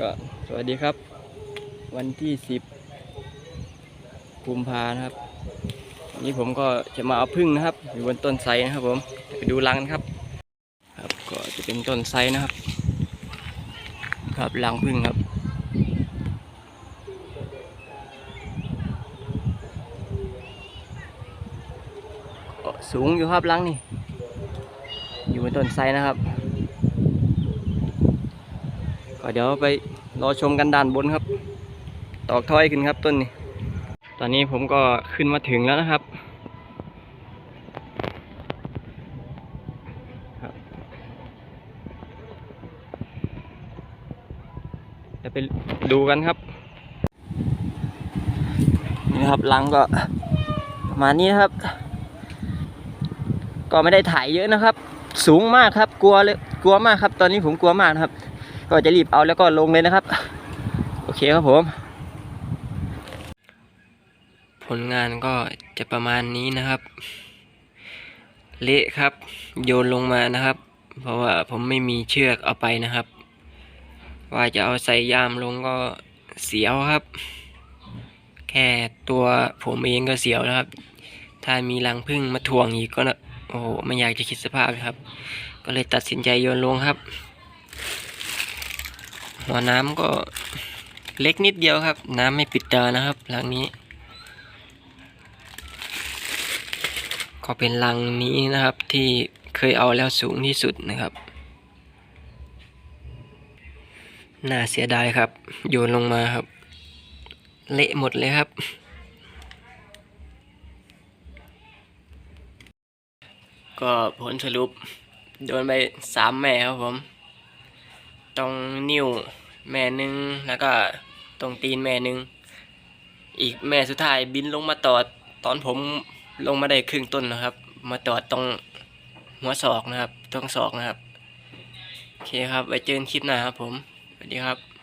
ก็สวัสดีครับ วันที่สิบกุมภานะครับวันนี้ผมก็จะมาเอาพึ่งนะครับ อยู่บนต้นไทรนะครับผมไปดูรังกันครับ ครับก็จะเป็นต้นไทรนะครับ ครับรังพึ่งครับสูงอยู่ครับรังนี่ อยู่บนต้นไทรนะครับ ก็เดี๋ยวไปรอชมกันด้านบนครับ ตอกถ้อยขึ้นครับต้นนี้ ตอนนี้ผมก็ขึ้นมาถึงแล้วนะครับครับเดี๋ยวไปดูกันครับ นี่นะครับลังก็ประมาณนี้นะครับ ก็ไม่ได้ถ่ายเยอะนะครับ สูงมากครับ กลัวเลย กลัวมากครับ ตอนนี้ผมกลัวมากนะครับ ก็จะรีบเอาแล้วก็ลงเลยนะครับ โอเคครับผม ผลงานก็จะประมาณนี้นะครับ เละครับ โยนลงมานะครับ เพราะว่าผมไม่มีเชือกเอาไปนะครับ ว่าจะเอาใส่ยามลงก็เสียวครับ แค่ตัวผมเองก็เสียวนะครับ ถ้ามีรังพึ่งมาทวงอีกก็นะโอ้โหไม่อยากจะคิดสภาพเลยครับ ก็เลยตัดสินใจโยนลงครับ หัวน้ำก็เล็กนิดเดียวครับ น้ำไม่ปิดตานะครับรังนี้ ก็เป็นรังนี้นะครับที่เคยเอาแล้วสูงที่สุดนะครับ น่าเสียดายครับ โยนลงมาครับ เละหมดเลยครับ ก็ผลสรุป โดนไปสามแม่ครับผม ตรงนิ้วแม่หนึ่งแล้วก็ตรงตีนแม่หนึ่งอีกแม่สุดท้ายบินลงมาตอดตอนผมลงมาได้ครึ่งต้นนะครับ มาตอดตรงหัวศอกนะครับตรงศอกนะครับโอเคครับไว้เจอกันคลิปหน้าครับผมสวัสดีครับ